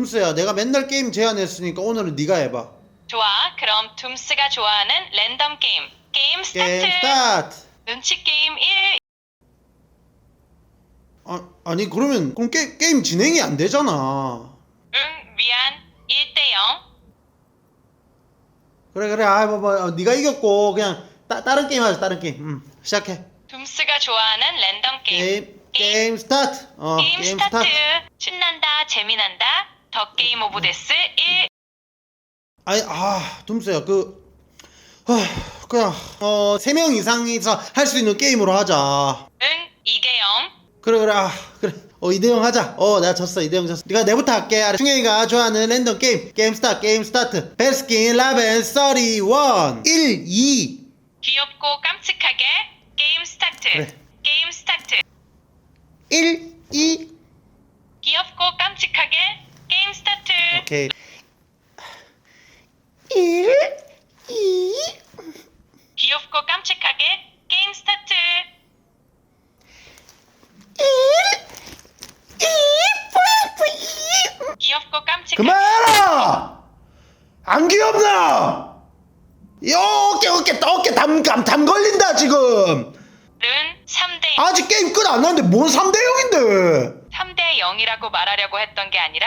둠스야 내가 맨날 게임 제안했으니까 오늘은 네가 해봐 좋아. 그럼 둠스가 좋아하는 랜덤 게임. 게임 스타트. 게임 스타트 눈치 게임 1. 아, 아니 그러면 그럼 게, 게임 진행이 안 되잖아 응, 미안. 1대 0. 그래 그래 아 뭐, 뭐 어, 네가 이겼고 그냥 따, 다른 게임 하자 다른 게임 음, 시작해 둠스가 좋아하는 랜덤 게임. 게임 게임 스타트 어 게임 스타트. 신난다. 재미난다. 더 게임 오브 데스 1. 아니 아 둠스야 그 아, 그냥 어 세 명 이상이서 할 수 있는 게임으로 하자 응, 2대 0. 그래 그래 아 그래 어 이대영 하자 어 내가 졌어 이대영 졌어 네가 내부터 할게 알아. 충현이가 좋아하는 랜덤 게임 게임 스타트 게임 스타트 베스킨 라벤 31 1 2 귀엽고 깜찍하게 게임 스타트. 그래. 게임 스타트. 1 2 귀엽고 깜찍하게 게임 스타트. 오케이. 1 2 귀엽고 깜찍하게 게임 스타트. 1 귀엽고 깜찍하게. 그만해라! 안 귀엽나? 요 어깨 어깨 어깨 담 감 담 걸린다 지금. 는 3대 아직 게임 끝 안 났는데 뭔 3대 0인데? 3대 0이라고 말하려고 했던 게 아니라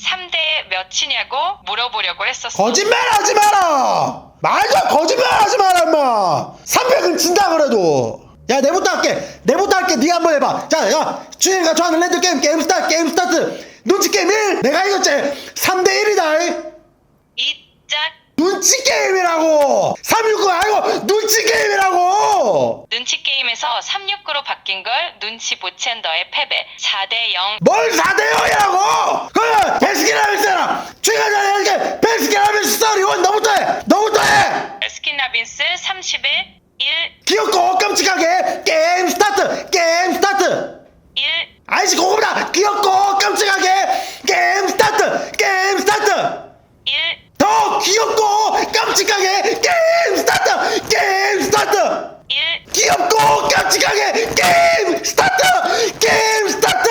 3대 몇이냐고 물어보려고 했었어. 거짓말 하지 마라! 말도 거짓말 하지 마라, 임마! 300은 진다 그래도! 야, 내부터 할게! 내부터 할게! 네가 한번 해봐! 자, 야! 준이가 좋아하는 랜드 게임, 게임 스타트, 게임 스타트! 눈치 게임 1! 내가 이겼지! 3대 1이다! 이짝 눈치 게임이라고! 369 아니고, 눈치 게임이라고! 눈치 게임에서 369로 바뀐 걸 눈치 못 챈 너의 패배. 4대 0. 뭘 4대0이라고! 그래! 베스킨라빈스랑! 준이가 좋아하는 게 베스킨라빈스 스토리 1 너부터 해! 너부터 해! 에스킨라빈스 30에 1 귀엽고 깜찍하게 게임 스타트 게임 스타트. 1 아이씨 고급다. 귀엽고 깜찍하게 게임 스타트 게임 스타트. 1 더 귀엽고 깜찍하게 게임 스타트 게임 스타트. 1 귀엽고 깜찍하게 게임 스타트 게임 스타트